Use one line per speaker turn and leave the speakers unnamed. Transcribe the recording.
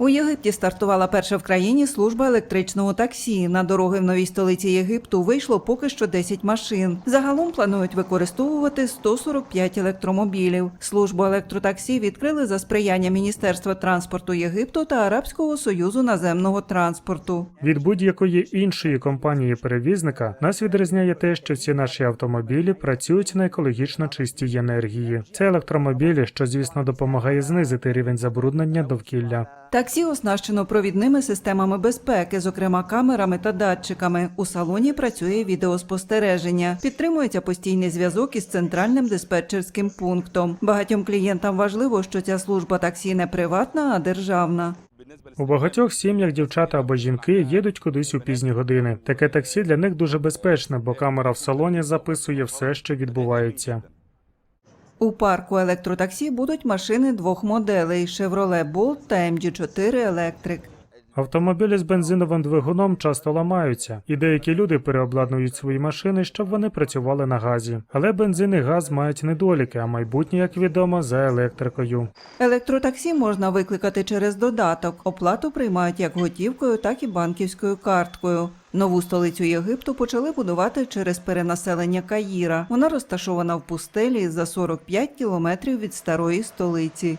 У Єгипті стартувала перша в країні служба електричного таксі. На дороги в новій столиці Єгипту вийшло поки що 10 машин. Загалом планують використовувати 145 електромобілів. Службу електротаксі відкрили за сприяння Міністерства транспорту Єгипту та Арабського союзу наземного транспорту.
Від будь-якої іншої компанії-перевізника нас відрізняє те, що всі наші автомобілі працюють на екологічно чистій енергії. Це електромобілі, що звісно допомагає знизити рівень забруднення довкілля.
Таксі оснащено провідними системами безпеки, зокрема камерами та датчиками. У салоні працює відеоспостереження. Підтримується постійний зв'язок із центральним диспетчерським пунктом. Багатьом клієнтам важливо, що ця служба таксі не приватна, а державна.
У багатьох сім'ях дівчата або жінки їдуть кудись у пізні години. Таке таксі для них дуже безпечне, бо камера в салоні записує все, що відбувається.
У парку електротаксі будуть машини двох моделей: Chevrolet Bolt та MG4 Electric.
Автомобілі з бензиновим двигуном часто ламаються, і деякі люди переобладнують свої машини, щоб вони працювали на газі. Але бензин і газ мають недоліки, а майбутнє, як відомо, за електрикою.
Електротаксі можна викликати через додаток. Оплату приймають як готівкою, так і банківською карткою. Нову столицю Єгипту почали будувати через перенаселення Каїра. Вона розташована в пустелі за 45 кілометрів від старої столиці.